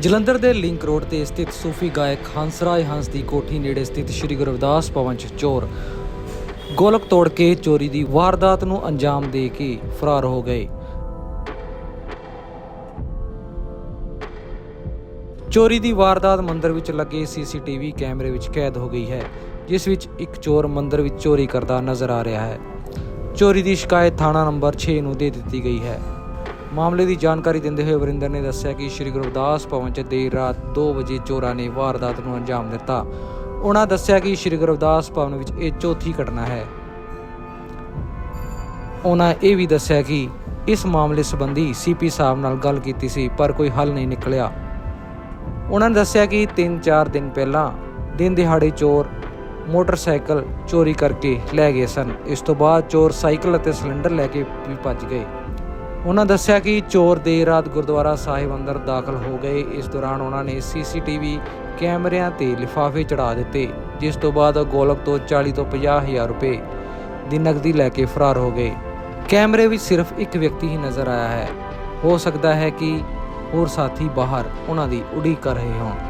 ਜਲੰਧਰ ਦੇ link road ਤੇ ਸਥਿਤ ਸੂਫੀ ਗਾਇਕ ਹੰਸਰਾਜ ਹੰਸ ਦੀ ਕੋਠੀ ਨੇੜੇ ਸਥਿਤ ਸ੍ਰੀ ਗੁਰੂ ਰਵਿਦਾਸ ਭਵਨ 'ਚ ਚੋਰ ਗੋਲਕ ਤੋੜ ਕੇ ਚੋਰੀ ਦੀ ਵਾਰਦਾਤ ਨੂੰ ਅੰਜਾਮ ਦੇ ਕੇ ਫਰਾਰ ਹੋ ਗਏ। ਚੋਰੀ ਦੀ ਵਾਰਦਾਤ ਮੰਦਰ ਵਿੱਚ ਲੱਗੇ ਸੀਸੀਟੀਵੀ ਕੈਮਰੇ ਵਿੱਚ ਕੈਦ ਹੋ ਗਈ ਹੈ, ਜਿਸ ਵਿੱਚ ਇੱਕ ਚੋਰ ਮੰਦਰ ਵਿੱਚ ਚੋਰੀ ਕਰਦਾ ਨਜ਼ਰ ਆ ਰਿਹਾ ਹੈ। ਚੋਰੀ ਦੀ ਸ਼ਿਕਾਇਤ ਥਾਣਾ ਨੰਬਰ 6 ਨੂੰ ਦੇ ਦਿੱਤੀ ਗਈ ਹੈ। ਮਾਮਲੇ ਦੀ ਜਾਣਕਾਰੀ ਦਿੰਦੇ ਹੋਏ ਵਰਿੰਦਰ ਨੇ ਦੱਸਿਆ ਕਿ ਸ੍ਰੀ ਗੁਰੂ ਰਵਿਦਾਸ ਭਵਨ 'ਚ ਦੇਰ ਰਾਤ 2 ਵਜੇ ਚੋਰਾਂ ਨੇ ਵਾਰਦਾਤ ਨੂੰ ਅੰਜਾਮ ਦਿੱਤਾ। ਉਹਨਾਂ ਦੱਸਿਆ ਕਿ ਸ੍ਰੀ ਗੁਰੂ ਰਵਿਦਾਸ ਭਵਨ ਵਿੱਚ ਇਹ ਚੌਥੀ ਘਟਨਾ ਹੈ। ਉਹਨਾਂ ਇਹ ਵੀ ਦੱਸਿਆ ਕਿ ਇਸ ਮਾਮਲੇ ਸੰਬੰਧੀ ਸੀਪੀ ਸਾਹਿਬ ਨਾਲ ਗੱਲ ਕੀਤੀ ਸੀ, ਪਰ ਕੋਈ ਹੱਲ ਨਹੀਂ ਨਿਕਲਿਆ। ਉਹਨਾਂ ਨੇ ਦੱਸਿਆ ਕਿ 3-4 ਦਿਨ ਪਹਿਲਾਂ ਦਿਨ ਦਿਹਾੜੇ ਚੋਰ ਮੋਟਰਸਾਈਕਲ ਚੋਰੀ ਕਰਕੇ ਲੈ ਗਏ ਸਨ। ਇਸ ਤੋਂ ਬਾਅਦ ਚੋਰ ਸਾਈਕਲ ਅਤੇ ਸਿਲੰਡਰ ਲੈ ਕੇ ਵੀ ਭੱਜ ਗਏ। ਉਹਨਾਂ ਦੱਸਿਆ ਕਿ ਚੋਰ ਦੇਰ ਰਾਤ ਗੁਰਦੁਆਰਾ ਸਾਹਿਬ ਅੰਦਰ ਦਾਖਲ ਹੋ ਗਏ। ਇਸ ਦੌਰਾਨ ਉਹਨਾਂ ਨੇ ਸੀਸੀਟੀਵੀ ਕੈਮਰਿਆਂ ਤੇ ਲਿਫਾਫੇ ਚੜਾ ਦਿੱਤੇ, ਜਿਸ ਤੋਂ ਬਾਅਦ ਗੋਲਕ ਤੋਂ 40 ਤੋਂ 50 ਹਜ਼ਾਰ ਰੁਪਏ ਦੀ ਨਕਦੀ ਲੈ ਕੇ ਫਰਾਰ ਹੋ ਗਏ। ਕੈਮਰੇ ਵਿੱਚ ਸਿਰਫ ਇੱਕ ਵਿਅਕਤੀ ਹੀ ਨਜ਼ਰ ਆਇਆ ਹੈ। ਹੋ ਸਕਦਾ ਹੈ ਕਿ ਹੋਰ ਸਾਥੀ ਬਾਹਰ ਉਹਨਾਂ ਦੀ ਉਡੀਕ ਕਰ ਰਹੇ ਹੋਣ।